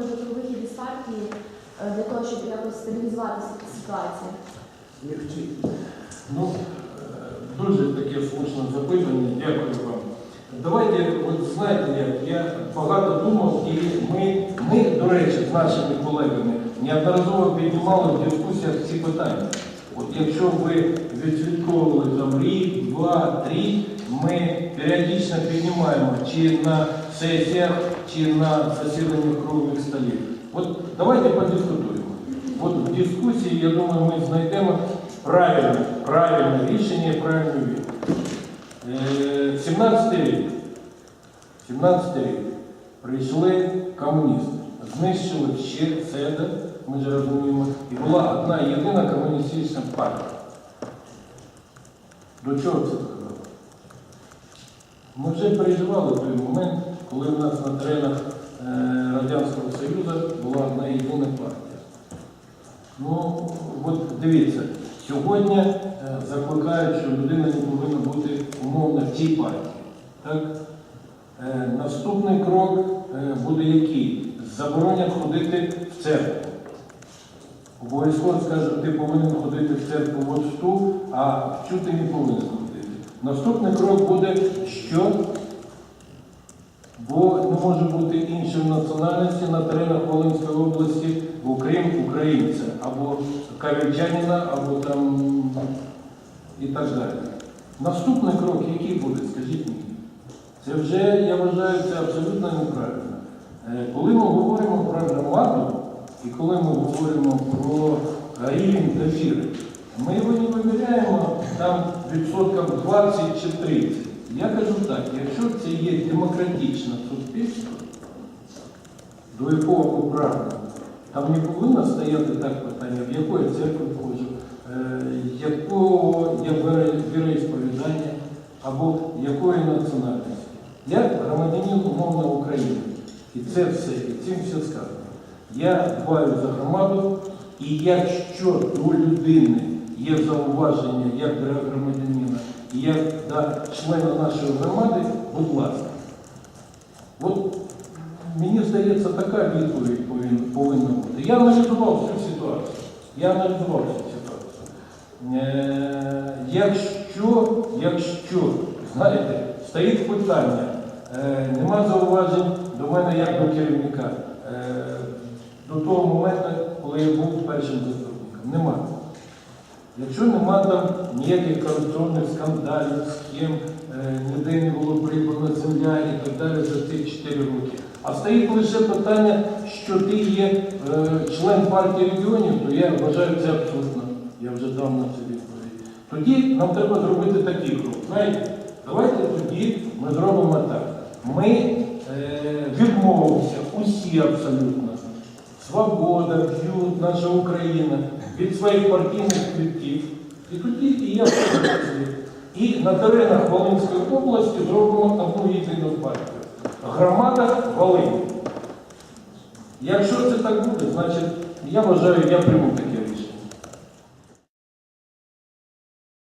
може про вихід із партії е, для того, щоб якось стабілізувати ситуацію? Ну, е, дуже таке слушне запитання, дякую вам. Давайте, от знаєте, як я багато думав, і ми, ми, до речі, з нашими колегами неодноразово піднімали в дискусіях ці питання. От якщо ви відслідковували там рік, два, три, ми періодично піднімаємо чи на сесіях, чи на засіданнях круглих столів. От давайте подискутуємо. От в дискусії, я думаю, ми знайдемо правильне, правильне рішення і правильну. Е, 17 рік. 17 рік. Прийшли комуністи, знищили ще СЕДа, ми ж розуміємо, і була одна єдина комуністична партія. До чого це? Ми вже переживали той момент, коли в нас на теренах е, Радянського Союзу була одна єдина партія. Ну, от дивіться, сьогодні е, закликають, що людина не повинна бути умовно в цій партії. Так? Е, наступний крок буде який? Заборонять ходити в церкву. Обов'язково скажуть, ти повинен ходити в церкву в ту, а в цю ти не повинен ходити. Наступний крок буде, що бо не може бути іншої національності на теренах Волинської області, окрім українця, або кам'янчанина, або там і так далі. Наступний крок, який буде, скажіть мені. Це вже, я вважаю, це абсолютно неправильно. Е, Коли ми говоримо про громаду, і коли ми говоримо про рівень довіри, ми його не виміряємо там відсотків 20 чи 30. Я кажу так, якщо це є демократичне суспільство, до якого прагнемо, там не повинно стояти так питання, в якої церкви ходжу, е, якого я віроісповідання або якої національності. Я громадянин умовно України. І це все, і цим все сказано. Я дбаю за громаду, і якщо у людини є зауваження як до громадянина, і як до члена нашої громади, будь ласка. От мені здається, така відповідь повин- повинна бути. Я аналізував всю ситуацію. Я аналізував всю ситуацію. Е, якщо, якщо, знаєте, стоїть питання, е, нема зауважень до мене як до керівника, е, до того моменту, коли я був першим заступником. Нема. Якщо нема там ніяких корупційних скандалів, схем, ніде не було прибрана земля і так далі за ці 4 роки. А стоїть лише питання, що ти є е, член партії регіонів, то я вважаю це абсурдно. Я вже дав на це відповідь. Тоді нам треба зробити такий крок. Знаєте, давайте тоді ми зробимо так. Ми е, відмовимося, усі абсолютно. Свобода, б'ют, наша Україна від своїх партійних квитків. І тоді і я працюю. І на теренах Волинської області зробимо одну єдину партію. Громада Волині. Якщо це так буде, значить я вважаю, я прийму таке